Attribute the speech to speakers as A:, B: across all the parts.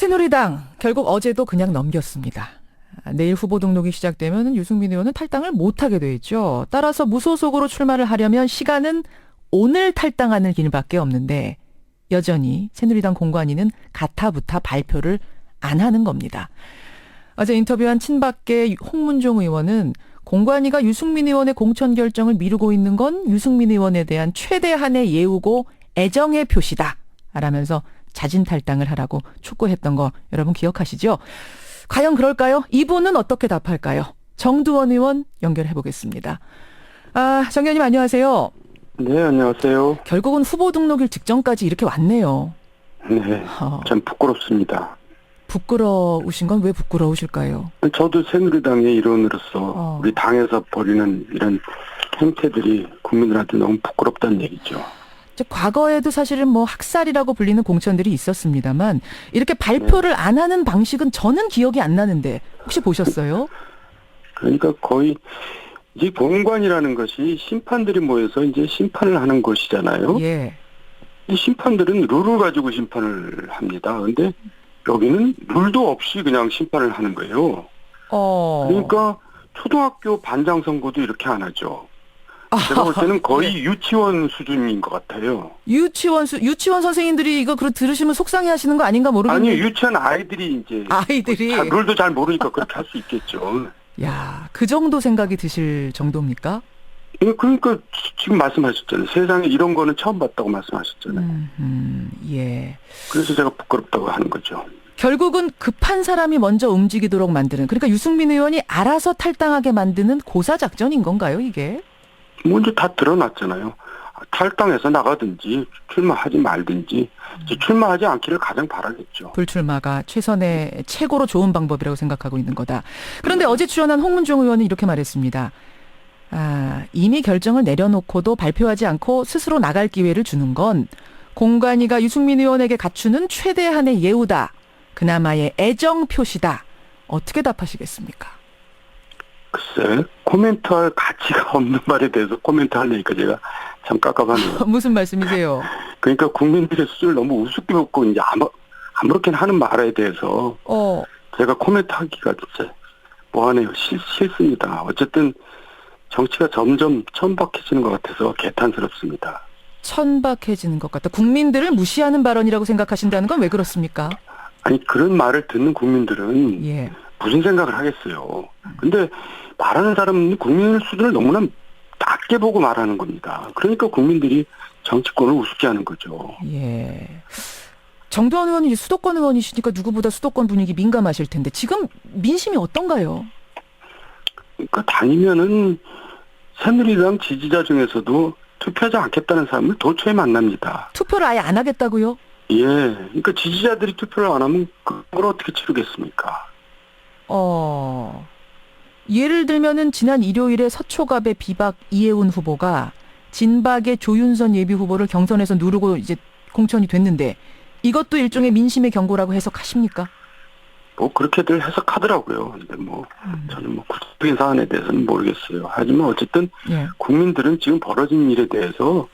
A: 새누리당 결국 어제도 그냥 넘겼습니다. 아, 내일 후보 등록이 시작되면 유승민 의원은 탈당을 못하게 돼 있죠. 따라서 무소속으로 출마를 하려면 시간은 오늘 탈당하는 길밖에 없는데 여전히 새누리당 공관위는 가타부타 발표를 안 하는 겁니다. 어제 인터뷰한 친박계 홍문종 의원은 공관위가 유승민 의원의 공천 결정을 미루고 있는 건 유승민 의원에 대한 최대한의 예우고 애정의 표시다. 라면서 자진 탈당을 하라고 촉구했던 거 여러분 기억하시죠? 과연 그럴까요? 이분은 어떻게 답할까요? 정두원 의원 연결해 보겠습니다. 아, 정 의원님 안녕하세요.
B: 네, 안녕하세요.
A: 결국은 후보 등록일 직전까지 이렇게 왔네요.
B: 네,
A: 어,
B: 참 부끄럽습니다.
A: 부끄러우신 건 왜 부끄러우실까요?
B: 저도 새누리당의 일원으로서
A: 어.
B: 우리 당에서 벌이는 이런 행태들이 국민들한테 너무 부끄럽다는 얘기죠.
A: 이제 과거에도 사실은 뭐 학살이라고 불리는 공천들이 있었습니다만 이렇게 발표를 안 하는 방식은 저는 기억이 안 나는데 혹시 보셨어요?
B: 그러니까 거의 이 공관이라는 것이 심판들이 모여서 이제 심판을 하는 것이잖아요.
A: 예.
B: 이 심판들은 룰을 가지고 심판을 합니다. 근데 여기는 룰도 없이 그냥 심판을 하는 거예요.
A: 어.
B: 그러니까 초등학교 반장 선거도 이렇게 안 하죠. 제가 볼 때는 거의
A: 네.
B: 유치원 수준인 것 같아요.
A: 유치원 수, 유치원 선생님들이 이거 그 들으시면 속상해 하시는 거 아닌가 모르겠는데.
B: 아니 유치원 아이들이 이제
A: 아이들이
B: 자, 룰도 잘 모르니까 그렇게 할 수 있겠죠.
A: 야, 그 정도 생각이 드실 정도입니까?
B: 예, 그러니까 지- 지금 말씀하셨잖아요. 세상에 이런 거는 처음 봤다고 말씀하셨잖아요.
A: 음, 음, 예.
B: 그래서 제가 부끄럽다고 하는 거죠.
A: 결국은 급한 사람이 먼저 움직이도록 만드는 그러니까 유승민 의원이 알아서 탈당하게 만드는 고사 작전인 건가요, 이게?
B: 뭐 이제 다 드러났잖아요. 탈당해서 나가든지 출마하지 말든지 출마하지 않기를 가장 바라겠죠.
A: 불출마가 최선의 최고로 좋은 방법이라고 생각하고 있는 거다. 그런데 어제 출연한 홍문종 의원은 이렇게 말했습니다. 아, 이미 결정을 내려놓고도 발표하지 않고 스스로 나갈 기회를 주는 건 공관위가 유승민 의원에게 갖추는 최대한의 예우다. 그나마의 애정 표시다. 어떻게 답하시겠습니까?
B: 글쎄 코멘트할 가치가 없는 말에 대해서 코멘트 하려니까 제가 참 깝깝하네요.
A: 무슨 말씀이세요?
B: 그러니까 국민들의 수준을 너무 우습게 보고 이제 아무 아무렇게나 하는 말에 대해서
A: 어,
B: 제가 코멘트 하기가 진짜 뭐하네요. 싫, 싫습니다. 어쨌든 정치가 점점 천박해지는 것 같아서 개탄스럽습니다.
A: 천박해지는 것 같다. 국민들을 무시하는 발언이라고 생각하신다는 건 왜 그렇습니까?
B: 아니 그런 말을 듣는 국민들은
A: 예.
B: 무슨 생각을 하겠어요. 근데 말하는 사람은 국민의 수준을 너무나 낮게 보고 말하는 겁니다. 그러니까 국민들이 정치권을 우습게 하는 거죠.
A: 예. 정두환 의원이 수도권 의원이시니까 누구보다 수도권 분위기 민감하실 텐데 지금 민심이 어떤가요?
B: 그러니까 다니면은 새누리당 지지자 중에서도 투표하지 않겠다는 사람을 도처에 만납니다.
A: 투표를 아예 안 하겠다고요?
B: 예. 그러니까 지지자들이 투표를 안 하면 그걸 어떻게 치르겠습니까?
A: 어. 예를 들면은 지난 일요일에 서초갑의 비박 이해운 후보가 진박의 조윤선 예비 후보를 경선에서 누르고 이제 공천이 됐는데 이것도 일종의 민심의 경고라고 해석하십니까?
B: 뭐 그렇게들 해석하더라고요. 근데 뭐
A: 음.
B: 저는 뭐 구체적인 사안에 대해서는 모르겠어요. 하지만 어쨌든
A: 예.
B: 국민들은 지금 벌어진 일에 대해서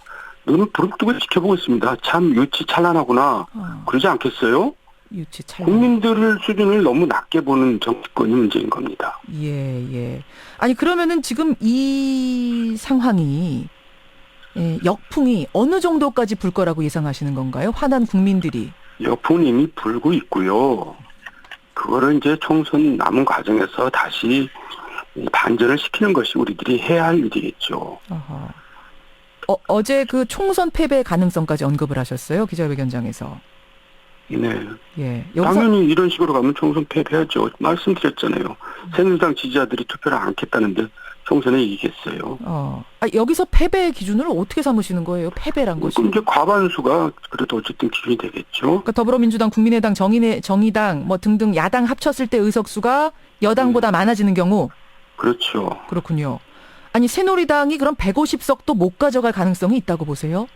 B: 눈을 부릅뜨고 지켜보고 있습니다. 참 유치찬란하구나.
A: 어,
B: 그러지 않겠어요?
A: 유치 찰.
B: 국민들 수준을 너무 낮게 보는 정치권이 문제인 겁니다.
A: 예, 예. 아니, 그러면은 지금 이 상황이, 예, 역풍이 어느 정도까지 불 거라고 예상하시는 건가요? 화난 국민들이.
B: 여풍은 이미 불고 있고요. 그거를 이제 총선 남은 과정에서 다시 반전을 시키는 것이 우리들이 해야 할 일이겠죠.
A: 어허. 어, 어제 그 총선 패배 가능성까지 언급을 하셨어요. 기자회견장에서.
B: 네.
A: 예. 여기서,
B: 당연히 이런 식으로 가면 총선 패배하죠. 말씀드렸잖아요. 새누리당 지지자들이 투표를 안 했다는데 총선에 이기겠어요.
A: 어, 아, 여기서 패배의 기준을 어떻게 삼으시는 거예요? 패배란 것이.
B: 그럼 이제 과반수가 그래도 어쨌든 기준이 되겠죠.
A: 그러니까 더불어민주당, 국민의당, 정의네, 정의당 뭐 등등 야당 합쳤을 때 의석수가 여당보다 많아지는 경우
B: 그렇죠.
A: 그렇군요. 아니 새누리당이 그럼 150석도 못 가져갈 가능성이 있다고 보세요?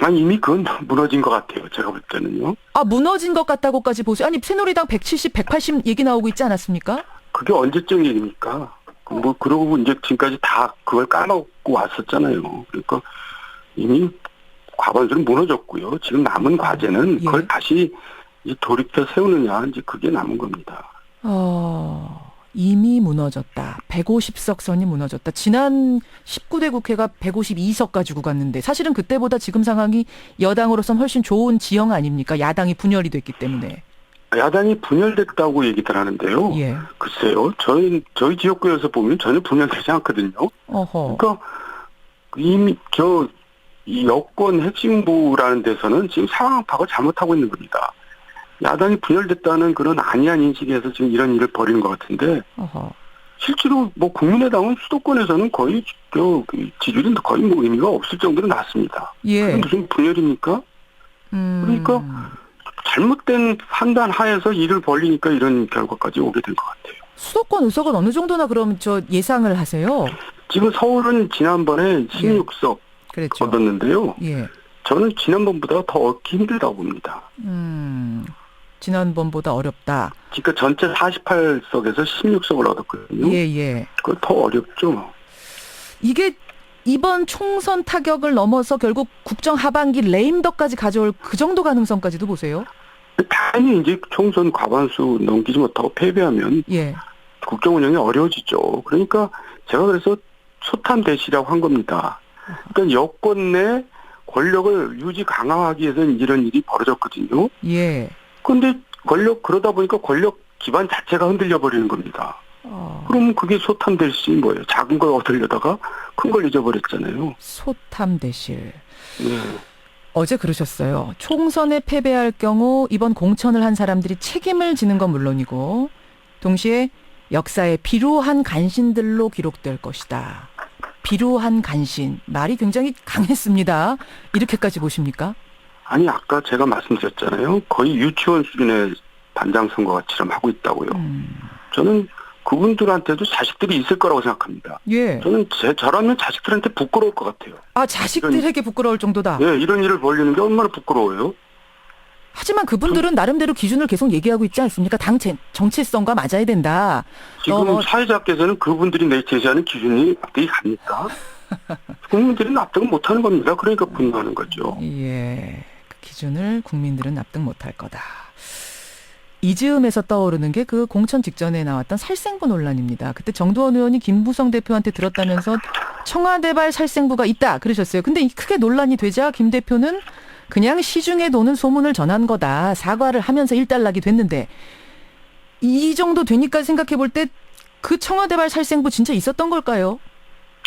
B: 아니 이미 그건 무너진 것 같아요. 제가 볼 때는요.
A: 아 무너진 것 같다고까지 보세요. 아니 새누리당 170, 180 얘기 나오고 있지 않았습니까?
B: 그게 언제적 얘기입니까? 그뭐 그러고 이제 지금까지 다 그걸 까먹고 왔었잖아요. 그러니까 이미 과반수는 무너졌고요. 지금 남은 과제는
A: 예.
B: 그걸 다시 이 돌이켜 세우느냐 이제 그게 남은 겁니다.
A: 어, 이미 무너졌다. 150석 선이 무너졌다. 지난 19대 국회가 152석 가지고 갔는데 사실은 그때보다 지금 상황이 여당으로선 훨씬 좋은 지형 아닙니까? 야당이 분열이 됐기 때문에.
B: 야당이 분열됐다고 얘기들 하는데요.
A: 예.
B: 글쎄요, 저희 저희 지역구에서 보면 전혀 분열되지 않거든요.
A: 어허.
B: 그러니까 이미 저이 여권 핵심부라는 데서는 지금 상황 파악을 잘못하고 있는 겁니다. 야당이 분열됐다는 그런 안이한 인식에서 지금 이런 일을 벌이는 것 같은데
A: 어허.
B: 실제로 뭐 국민의당은 수도권에서는 거의 저 지지율은 거의 뭐 의미가 없을 정도로 낮습니다.
A: 예.
B: 그게 무슨 분열입니까?
A: 음.
B: 그러니까 잘못된 판단 하에서 일을 벌리니까 이런 결과까지 오게 된 것 같아요.
A: 수도권 의석은 어느 정도나 그럼 저 예상을 하세요?
B: 지금 서울은 지난번에 16석
A: 그랬죠.
B: 얻었는데요.
A: 예.
B: 저는 지난번보다 더 얻기 힘들다고 봅니다.
A: 음. 지난번보다 어렵다.
B: 그러니까 전체 48석에서 16석을 얻었거든요.
A: 예, 예.
B: 그거 더 어렵죠.
A: 이게 이번 총선 타격을 넘어서 결국 국정 하반기 레임덕까지 가져올 그 정도 가능성까지도 보세요.
B: 당연히 이제 총선 과반수 넘기지 못하고 패배하면
A: 예.
B: 국정 운영이 어려워지죠. 그러니까 제가 그래서 소탄 대시라고 한 겁니다. 그러니까 여권 내 권력을 유지 강화하기 위해서는 이런 일이 벌어졌거든요.
A: 예.
B: 근데 권력 그러다 보니까 권력 기반 자체가 흔들려 버리는 겁니다.
A: 어,
B: 그럼 그게 소탄 대시 뭐예요? 작은 걸 얻으려다가 큰 걸 잊어버렸잖아요.
A: 소탐 대실.
B: 네.
A: 어제 그러셨어요. 총선에 패배할 경우 이번 공천을 한 사람들이 책임을 지는 건 물론이고 동시에 역사에 비루한 간신들로 기록될 것이다. 비루한 간신. 말이 굉장히 강했습니다. 이렇게까지 보십니까?
B: 아니 아까 제가 말씀드렸잖아요. 거의 유치원 수준의 반장 선거가 치름하고 있다고요.
A: 음.
B: 저는 그분들한테도 자식들이 있을 거라고 생각합니다.
A: 예.
B: 저는 제 저라면 자식들한테 부끄러울 것 같아요.
A: 아, 자식들에게 부끄러울 정도다.
B: 예, 이런 일을 벌리는 게 얼마나 부끄러워요.
A: 하지만 그분들은 나름대로 기준을 계속 얘기하고 있지 않습니까? 당 제- 정체성과 맞아야 된다.
B: 지금
A: 어, 뭐-
B: 사회자께서는 그분들이 내 제시하는 기준이 납득이 갑니까? 국민들이 납득을 못하는 겁니다. 그러니까 분노하는 거죠.
A: 예. 그 기준을 국민들은 납득 못할 거다. 이즈음에서 떠오르는 게 그 공천 직전에 나왔던 살생부 논란입니다. 그때 정두원 의원이 김부성 대표한테 들었다면서 청와대발 살생부가 있다 그러셨어요. 근데 이 크게 논란이 되자 김 대표는 그냥 시중에 도는 소문을 전한 거다. 사과를 하면서 일단락이 됐는데 이 정도 되니까 생각해 볼 때 그 청와대발 살생부 진짜 있었던 걸까요?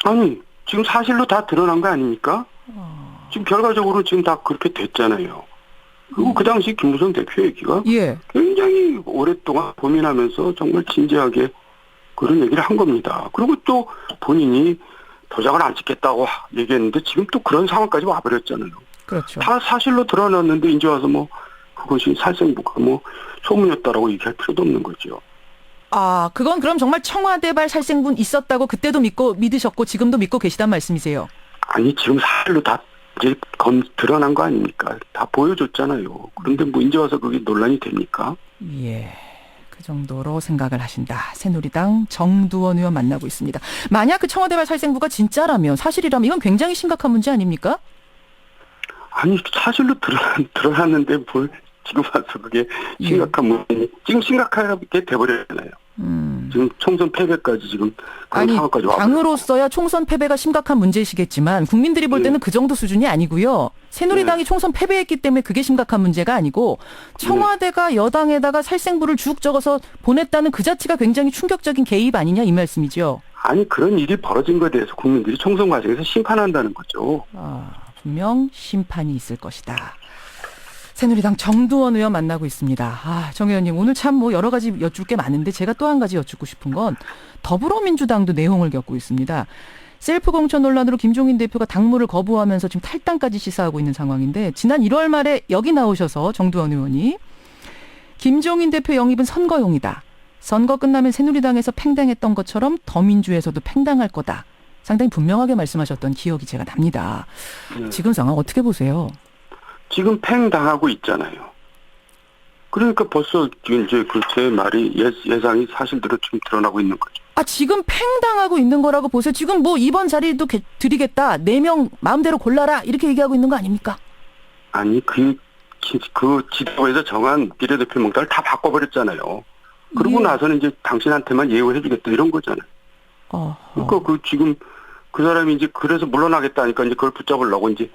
B: 아니 지금 사실로 다 드러난 거 아닙니까?
A: 어,
B: 지금 결과적으로 지금 다 그렇게 됐잖아요. 그리고 그 당시 김무성 대표 얘기가
A: 예.
B: 굉장히 오랫동안 고민하면서 정말 진지하게 그런 얘기를 한 겁니다. 그리고 또 본인이 도장을 안 찍겠다고 얘기했는데 지금 또 그런 상황까지 와버렸잖아요.
A: 그렇죠.
B: 다 사실로 드러났는데 이제 와서 뭐 그것이 살생부가 뭐 소문이었다라고 얘기할 필요도 없는 거죠.
A: 아, 그건 그럼 정말 청와대발 살생분 있었다고 그때도 믿고 믿으셨고 지금도 믿고 계시단 말씀이세요.
B: 아니 지금 사실로 다 이제 검 드러난 거 아닙니까? 다 보여줬잖아요. 그런데 뭐 이제 와서 그게 논란이 됩니까?
A: 예. 그 정도로 생각을 하신다. 새누리당 정두원 의원 만나고 있습니다. 만약 그 청와대발 살생부가 진짜라면 사실이라면 이건 굉장히 심각한 문제 아닙니까?
B: 아니 사실로 드러난, 드러났는데 뭘 지금 와서 그게
A: 예.
B: 심각한 문제 지금 심각하게 돼버렸잖아요.
A: 음.
B: 지금 총선 패배까지 지금
A: 아니,
B: 상황까지 와.
A: 당으로서야 총선 패배가 심각한 문제시겠지만 국민들이 볼
B: 예.
A: 때는 그 정도 수준이 아니고요. 새누리당이 총선 패배했기 때문에 그게 심각한 문제가 아니고 청와대가 여당에다가 살생부를 쭉 적어서 보냈다는 그 자체가 굉장히 충격적인 개입 아니냐 이 말씀이죠.
B: 아니 그런 일이 벌어진 것에 대해서 국민들이 총선 과정에서 심판한다는 거죠.
A: 아, 분명 심판이 있을 것이다. 새누리당 정두원 의원 만나고 있습니다. 아, 정 의원님 오늘 참 뭐 여러 가지 여쭐 게 많은데 제가 또 한 가지 여쭙고 싶은 건 더불어민주당도 내홍을 겪고 있습니다. 셀프 공천 논란으로 김종인 대표가 당무를 거부하면서 지금 탈당까지 시사하고 있는 상황인데 지난 1월 말에 여기 나오셔서 정두원 의원이 김종인 대표 영입은 선거용이다. 선거 끝나면 새누리당에서 팽당했던 것처럼 더민주에서도 팽당할 거다. 상당히 분명하게 말씀하셨던 기억이 제가 납니다.
B: 네.
A: 지금 상황 어떻게 보세요?
B: 지금 팽 당하고 있잖아요. 그러니까 벌써 지금 이제 그 제 말이 예, 예상이 사실대로 지금 드러나고 있는 거죠.
A: 아, 지금 팽 당하고 있는 거라고 보세요. 지금 뭐 이번 자리도 개- 드리겠다. 네 명 마음대로 골라라. 이렇게 얘기하고 있는 거 아닙니까?
B: 아니 그 기- 그 지도에서 정한 비례대표 명단을 다 바꿔버렸잖아요. 그러고
A: 예.
B: 나서는 이제 당신한테만 예우해주겠다 이런 거잖아요.
A: 어,
B: 그러니까 그 지금 그 사람이 이제 그래서 물러나겠다니까 이제 그걸 붙잡으려고 이제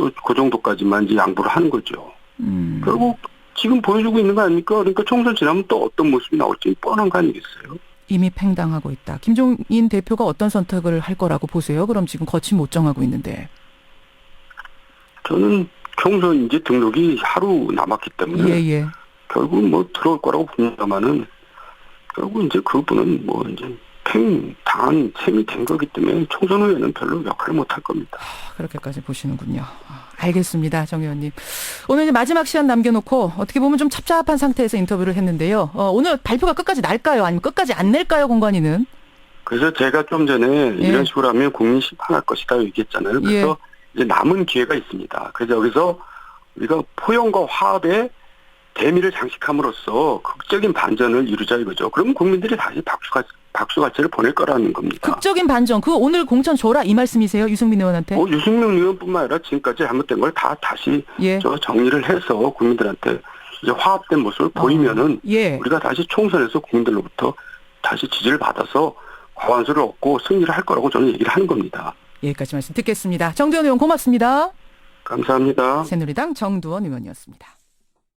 B: 또 그 정도까지만 이제 양보를 하는 거죠.
A: 음.
B: 결국 지금 보여주고 있는 거 아닙니까? 그러니까 총선 지나면 또 어떤 모습이 나올지 뻔한 거 아니겠어요?
A: 이미 팽당하고 있다. 김종인 대표가 어떤 선택을 할 거라고 보세요? 그럼 지금 거친 못 정하고 있는데.
B: 저는 총선 이제 등록이 하루 남았기 때문에
A: 예, 예.
B: 결국 뭐 들어올 거라고 봅니다만은 결국 이제 그분은 뭐 이제 팽 당한 셈이 된 거기 때문에 총선 후에는 별로 역할을 못 할 겁니다.
A: 아, 그렇게까지 보시는군요. 아, 알겠습니다, 정 의원님. 오늘 이제 마지막 시간 남겨놓고 어떻게 보면 좀 찹찹한 상태에서 인터뷰를 했는데요. 어, 오늘 발표가 끝까지 날까요? 아니면 끝까지 안 낼까요, 공관위는?
B: 그래서 제가 좀 전에
A: 예.
B: 이런 식으로 하면 국민 심판할 것이다 얘기했잖아요. 그래서 이제 남은 기회가 있습니다. 그래서 여기서 우리가 포용과 화합의 대미를 장식함으로써 극적인 반전을 이루자 이거죠. 그러면 국민들이 다시 박수가 박수가치를 보낼 거라는 겁니다.
A: 극적인 반전, 그거 오늘 공천 줘라 이 말씀이세요, 유승민 의원한테?
B: 뭐 유승민 의원뿐만 아니라 지금까지 잘못된 걸 다 다시
A: 예.
B: 저 정리를 해서 국민들한테 이제 화합된 모습을 보이면은
A: 예.
B: 우리가 다시 총선에서 국민들로부터 다시 지지를 받아서 과반수를 얻고 승리를 할 거라고 저는 얘기를 하는 겁니다.
A: 여기까지 말씀 듣겠습니다. 정두원 의원 고맙습니다.
B: 감사합니다.
A: 새누리당 정두원 의원이었습니다.